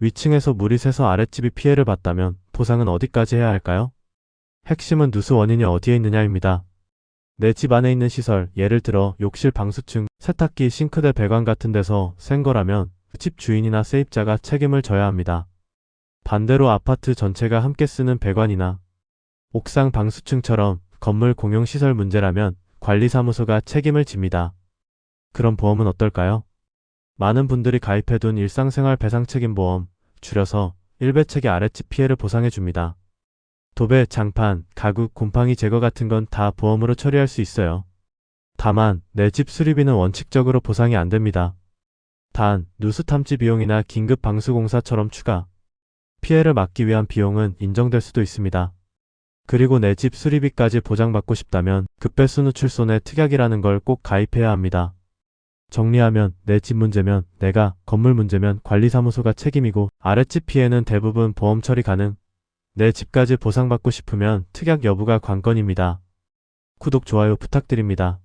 위층에서 물이 새서 아랫집이 피해를 봤다면 보상은 어디까지 해야 할까요? 핵심은 누수 원인이 어디에 있느냐입니다. 내 집 안에 있는 시설, 예를 들어 욕실 방수층, 세탁기, 싱크대 배관 같은 데서 샌 거라면 집 주인이나 세입자가 책임을 져야 합니다. 반대로 아파트 전체가 함께 쓰는 배관이나 옥상 방수층처럼 건물 공용시설 문제라면 관리사무소가 책임을 집니다. 그럼 보험은 어떨까요? 많은 분들이 가입해둔 일상생활 배상책임보험, 줄여서 1배책의 아랫집 피해를 보상해줍니다. 도배, 장판, 가구, 곰팡이 제거 같은 건 다 보험으로 처리할 수 있어요. 다만 내 집 수리비는 원칙적으로 보상이 안 됩니다. 단 누수 탐지 비용이나 긴급 방수 공사처럼 추가 피해를 막기 위한 비용은 인정될 수도 있습니다. 그리고 내 집 수리비까지 보장받고 싶다면 급배수 누출 손해 특약이라는 걸 꼭 가입해야 합니다. 정리하면 내 집 문제면 내가, 건물 문제면 관리사무소가 책임이고 아랫집 피해는 대부분 보험 처리 가능. 내 집까지 보상받고 싶으면 특약 여부가 관건입니다. 구독, 좋아요 부탁드립니다.